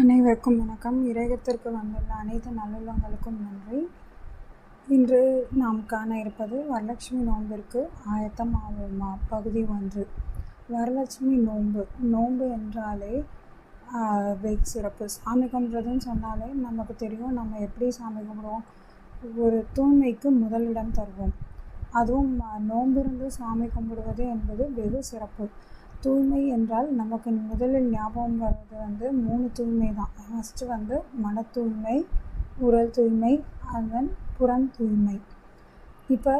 அனைவருக்கும் வணக்கம். இறையகத்திற்கு வந்துள்ள அனைத்து நல்லுள்ளங்களுக்கும் நன்றி. இன்று நாம் காண இருப்பது வரலட்சுமி நோன்பிற்கு ஆயத்தம் ஆவோமா பகுதி ஒன்று. வரலட்சுமி நோன்பு. நோன்பு என்றாலே வெகு சிறப்பு. சாமி கும்பிட்றதுன்னு சொன்னாலே நமக்கு தெரியும் நம்ம எப்படி சாமி கும்பிடுவோம். ஒரு தூய்மைக்கு முதலிடம் தருவோம். அதுவும் நோன்பிருந்து சாமி கும்பிடுவது என்பது வெகு சிறப்பு. தூய்மை என்றால் நமக்கு முதலில் ஞாபகம் வர்றது வந்து மூணு தூய்மை தான். ஃபஸ்ட்டு வந்து மன தூய்மை உடல் தூய்மை and then புறம் தூய்மை. இப்போ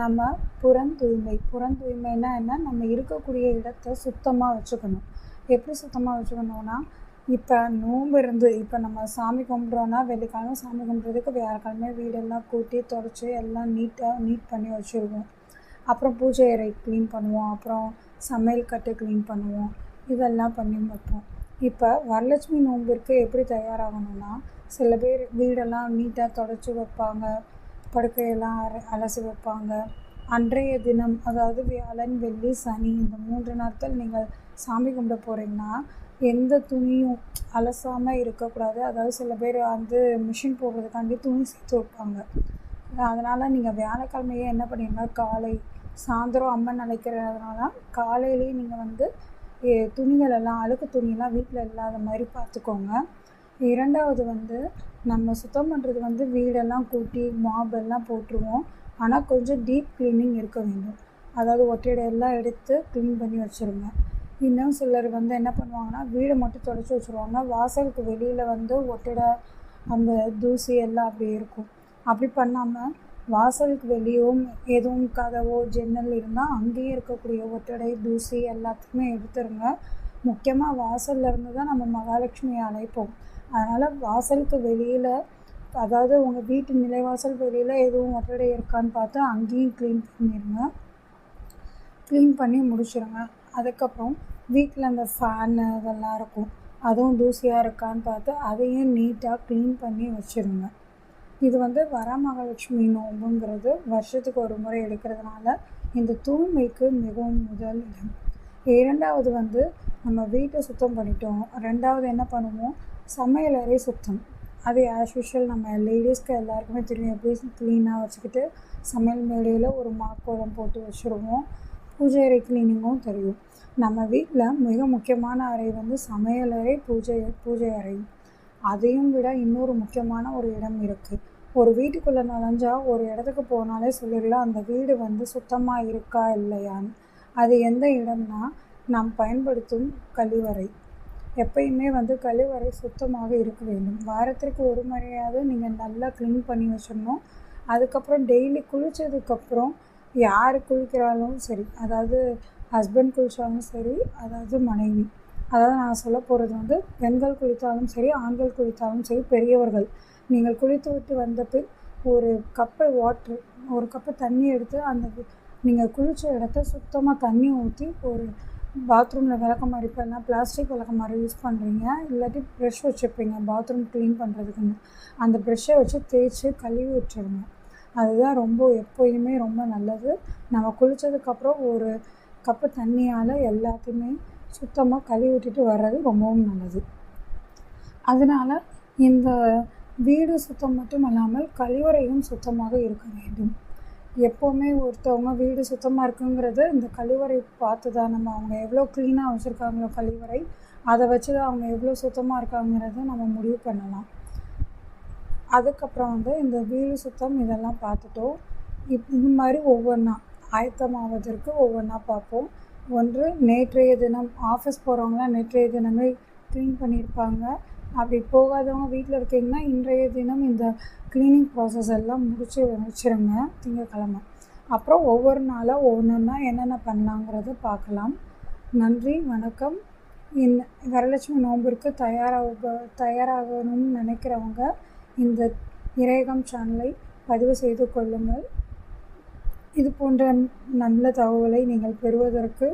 நம்ம புறம் தூய்மை. புறம் தூய்மைனா என்ன? நம்ம இருக்கக்கூடிய இடத்த சுத்தமாக வச்சுக்கணும். எப்படி சுத்தமாக வச்சுக்கணும்னா இப்போ நோன்பு இருந்து இப்போ நம்ம சாமி கும்பிட்றோன்னா வெள்ளிக்கிழமை சாமி கும்பிட்றதுக்கு வியாழக்கிழமை வீடெல்லாம் கூட்டி தொடச்சி எல்லாம் நீட்டாக நீட் பண்ணி வச்சுருக்கோம் அப்புறம் பூஜை அறை க்ளீன் பண்ணுவோம் அப்புறம் சமையல் கட்டு க்ளீன் பண்ணுவோம். இதெல்லாம் பண்ணி வைப்போம். இப்போ வரலட்சுமி நோன்பிற்கு எப்படி தயாராகணும்னா சில பேர் வீடெல்லாம் நீட்டாக தொடச்சி வைப்பாங்க படுக்கையெல்லாம் அலசி வைப்பாங்க. அன்றைய தினம் அதாவது வியாழன் வெள்ளி சனி இந்த மூன்று நாட்கள் நீங்கள் சாமி கும்பிட போகிறீங்கன்னா எந்த துணியும் அலசாமல் இருக்கக்கூடாது. அதாவது சில பேர் வந்து மிஷின் போடுறதுக்காண்டி துணி சேர்த்து வைப்பாங்க. அதனால் நீங்கள் வியாழக்கிழமையே என்ன பண்ணிங்கன்னா காலை சாயந்தரம் அம்மன் அழைக்கிறதுனால காலையிலேயே நீங்கள் வந்து எ, துணிகள் எல்லாம் அழுக்கு துணியெல்லாம் வீட்டில் இல்லாத மாதிரி பார்த்துக்கோங்க. இரண்டாவது வந்து நம்ம சுத்தம் பண்ணுறது வந்து வீடெல்லாம் கூட்டி மாப் எல்லாம் போட்டுருவோம். ஆனால் கொஞ்சம் டீப் க்ளீனிங் இருக்க வேண்டும். அதாவது ஒற்றையடை எல்லாம் எடுத்து க்ளீன் பண்ணி வச்சுருங்க. இன்னும் சிலர் வந்து என்ன பண்ணுவாங்கன்னா வீடை மட்டும் தொடச்சி வச்சுருவாங்க. வாசலுக்கு வெளியில் வந்து ஒட்டடை அந்த தூசி எல்லாம் அப்படியே இருக்கும். அப்படி பண்ணாமல் வாசலுக்கு வெளியும் எதுவும் கதவோ ஜன்னல் இருந்தால் அங்கேயே இருக்கக்கூடிய ஒட்டடை தூசி எல்லாத்தையுமே எடுத்துருங்க. முக்கியமாக வாசல்ல இருந்து தான் நம்ம மகாலட்சுமியை அழைப்போம். அதனால் வாசலுக்கு வெளியில் அதாவது உங்கள் வீட்டு நிலைவாசல் வெளியில் எதுவும் ஒட்டடை இருக்கான்னு பார்த்து அங்கேயும் க்ளீன் பண்ணிடுங்க க்ளீன் பண்ணி முடிச்சிடுங்க அதுக்கப்புறம் வீட்டில் அந்த ஃபேனு இதெல்லாம் இருக்கும். அதுவும் தூசியாக இருக்கான்னு பார்த்து அதையும் நீட்டாக க்ளீன் பண்ணி வச்சிடுங்க இது வந்து வரமகாலட்சுமி நோம்புங்கிறது வருஷத்துக்கு ஒரு முறை எடுக்கிறதுனால இந்த தூய்மைக்கு மிகவும் முதல் இடம். இரண்டாவது வந்து நம்ம வீட்டை சுத்தம் பண்ணிட்டோம். ரெண்டாவது என்ன பண்ணுவோம்? சமையலறை சுத்தம். அது ஆஸ் யூஷுவல் நம்ம லேடிஸ்க்கு எல்லாருக்குமே தெரியும். எப்படி க்ளீனாக வச்சுக்கிட்டு சமையல் மேடையில் ஒரு மாக்கோலம் போட்டு வச்சுருவோம். பூஜை அறை க்ளீனிங்கும் தெரியும். நம்ம வீட்டில் மிக முக்கியமான அறை வந்து சமையலறை பூஜை பூஜை அறை. அதையும் விட இன்னொரு முக்கியமான ஒரு இடம் இருக்குது ஒரு வீட்டுக்குள்ளே நுழைஞ்சா ஒரு இடத்துக்கு போனாலே சொல்லிடலாம் அந்த வீடு வந்து சுத்தமாக இருக்கா இல்லையான்னு. அது எந்த இடம்னா நாம் பயன்படுத்தும் கழிவறை. எப்பயுமே வந்து கழிவறை சுத்தமாக இருக்க வேண்டும். வாரத்திற்கு ஒரு முறையாவது நீங்கள் நல்லா க்ளீன் பண்ணி வச்சிடணும். அதுக்கப்புறம் டெய்லி குளித்ததுக்கப்புறம் யார் குளிக்கிறாலும் சரி அதாவது ஹஸ்பண்ட் குளித்தாலும் சரி அதாவது மனைவி. அதாவது நான் சொல்ல போகிறது வந்து பெண்கள் குளித்தாலும் சரி ஆண்கள் குளித்தாலும் சரி பெரியவர்கள். நீங்கள் குளித்து விட்டு வந்த பின் ஒரு கப்பை வாட்ரு ஒரு கப்பு தண்ணி எடுத்து அந்த நீங்கள் குளித்த இடத்த சுத்தமாக தண்ணி ஊற்றி ஒரு பாத்ரூமில் விளக்க மாதிரி இப்போ எல்லாம் பிளாஸ்டிக் விளக்க மாதிரி யூஸ் பண்ணுறீங்க இல்லாட்டி ப்ரெஷ் வச்சுருப்பீங்க பாத்ரூம் க்ளீன் பண்ணுறதுக்குன்னு அந்த ப்ரெஷ்ஷை வச்சு தேய்ச்சி கழுவி விட்டுருங்க. அதுதான் ரொம்ப எப்போயுமே ரொம்ப நல்லது. நம்ம குளித்ததுக்கப்புறம் ஒரு கப்பு தண்ணியால் எல்லாத்தையுமே சுத்தமாக கழுவி விட்டுட்டு வர்றது ரொம்பவும் நல்லது. அதனால் இந்த வீடு சுத்தம் மட்டும் இல்லாமல் கழிவறையும் சுத்தமாக இருக்க வேண்டும். எப்போவுமே ஒருத்தவங்க வீடு சுத்தமாக இருக்குங்கிறது இந்த கழிவறை பார்த்து தான் நம்ம அவங்க எவ்வளோ க்ளீனாக வச்சுருக்காங்களோ கழிவறை அதை வச்சு தான் அவங்க எவ்வளோ சுத்தமாக இருக்காங்கிறத நம்ம முடிவு பண்ணலாம். அதுக்கப்புறம் வந்து இந்த வீடு சுத்தம் இதெல்லாம் பார்த்துட்டோம். இப் இந்த மாதிரி ஒவ்வொன்றா ஆயத்தமாவதற்கு ஒவ்வொன்றா பார்ப்போம். ஒன்று நேற்றைய தினம் ஆஃபீஸ் போகிறவங்களாம் நேற்றைய தினமே க்ளீன் பண்ணியிருப்பாங்க. அப்படி போகாதவங்க வீட்டில் இருக்கீங்கன்னா இன்றைய தினம் இந்த க்ளீனிங் ப்ராசஸ் எல்லாம் முடிச்சு வச்சுருங்க திங்கக்கிழமை அப்புறம் ஒவ்வொரு நாளாக ஒவ்வொன்றா என்னென்ன பண்ணாங்கிறத பார்க்கலாம். நன்றி வணக்கம். இந்த வரலட்சுமி நோம்பிற்கு தயாராக தயாராகணும்னு நினைக்கிறவங்க இந்த இறையகம் சேனலை பதிவு செய்து கொள்ளுங்கள். இது போன்ற நல்ல தகவலை நீங்கள் பெறுவதற்கு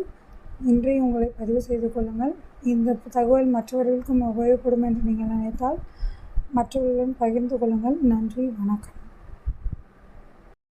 இன்றே உங்களை பதிவு செய்து கொள்ளுங்கள். இந்த தகவல் மற்றவர்களுக்கும் உபயோகப்படும் என்று நீங்கள் நினைத்தால் மற்றவர்களுடன் பகிர்ந்து கொள்ளுங்கள். நன்றி வணக்கம்.